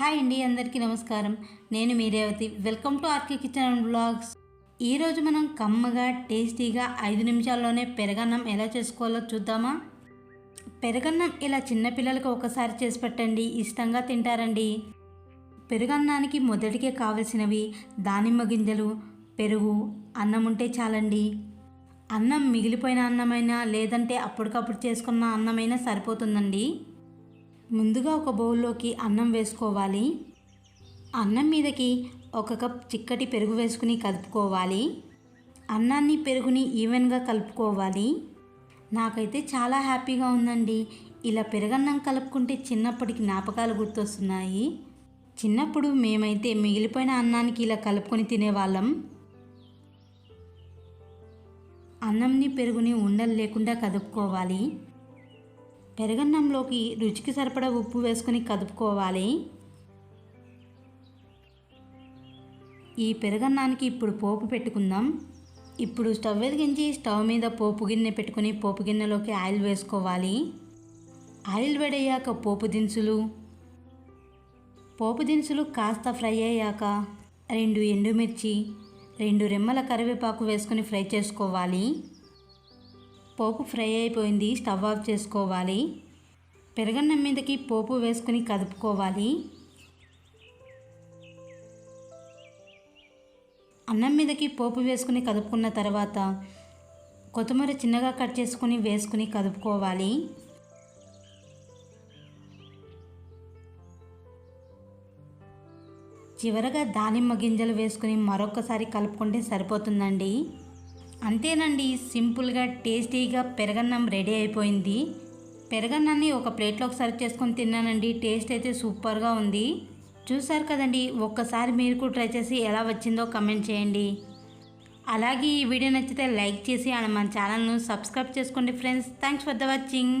Hi అండి అందరికీ నమస్కారం. నేను మీ Revathi. Welcome to RK kitchen and blogs. ఈరోజు మనం కమ్మగా టేస్టీగా ఐదు నిమిషాల్లోనే పెరగన్నం ఎలా చేసుకోవాలో చూద్దామా? పెరగన్నం ఇలా చిన్నపిల్లలకు ఒకసారి చేసి పెట్టండి. ఇష్టంగా తింటారండి. పెరుగన్నానికి మొదటికే కావలసినవి దానిమ్మ గింజలు పెరుగు అన్నం ఉంటే చాలండి. అన్నం మిగిలిపోయిన అన్నమైనా లేదంటే అప్పటికప్పుడు చేసుకున్న అన్నమైనా సరిపోతుందండి. ముందుగా ఒక బౌల్లోకి అన్నం వేసుకోవాలి. అన్నం మీదకి ఒక కప్ చిక్కటి పెరుగు వేసుకుని కలుపుకోవాలి. అన్నాన్ని పెరుగుని ఈవెన్గా కలుపుకోవాలి. నాకైతే చాలా హ్యాపీగా ఉందండి. ఇలా పెరగన్నం కలుపుకుంటే చిన్నప్పటికి జ్ఞాపకాలు గుర్తొస్తున్నాయి. చిన్నప్పుడు మేమైతే మిగిలిపోయిన అన్నానికి ఇలా కలుపుకొని తినేవాళ్ళం. అన్నంని పెరుగుని ఉండలు లేకుండా కదుపుకోవాలి. పెరగన్నంలోకి రుచికి సరిపడా ఉప్పు వేసుకొని కదుపుకోవాలి. ఈ పెరగన్నానికి ఇప్పుడు పోపు పెట్టుకుందాం. ఇప్పుడు స్టవ్ వెలిగించి స్టవ్ మీద పోపు గిన్నె పెట్టుకుని పోపు గిన్నెలోకి ఆయిల్ వేసుకోవాలి. ఆయిల్ వేడయ్యాక పోపు దినుసులు. పోపు దినుసులు కాస్త ఫ్రై అయ్యాక రెండు ఎండుమిర్చి రెండు రెమ్మల కరివేపాకు వేసుకొని ఫ్రై చేసుకోవాలి. పోపు ఫ్రై అయిపోయింది స్టవ్ ఆఫ్ చేసుకోవాలి. పెరగన్నం మీదకి పోపు వేసుకుని కదుపుకోవాలి. అన్నం మీదకి పోపు వేసుకుని కదుపుకున్న తర్వాత కొత్తిమీర చిన్నగా కట్ చేసుకుని వేసుకుని కదుపుకోవాలి. చివరగా దానిమ్మ గింజలు వేసుకుని మరొకసారి కలుపుకుంటే సరిపోతుందండి. అంతేనండి సింపుల్గా టేస్టీగా పెరగన్నం రెడీ అయిపోయింది. పెరగన్నాన్ని ఒక ప్లేట్లోకి సర్వ్ చేసుకొని తిన్నానండి టేస్ట్ అయితే సూపర్గా ఉంది. చూసారు కదండి ఒక్కసారి మీరు కూడా ట్రై చేసి ఎలా వచ్చిందో కమెంట్ చేయండి. అలాగే ఈ వీడియో నచ్చితే లైక్ చేసి అండ్ మన ఛానల్ను సబ్స్క్రైబ్ చేసుకోండి friends. Thanks for the watching.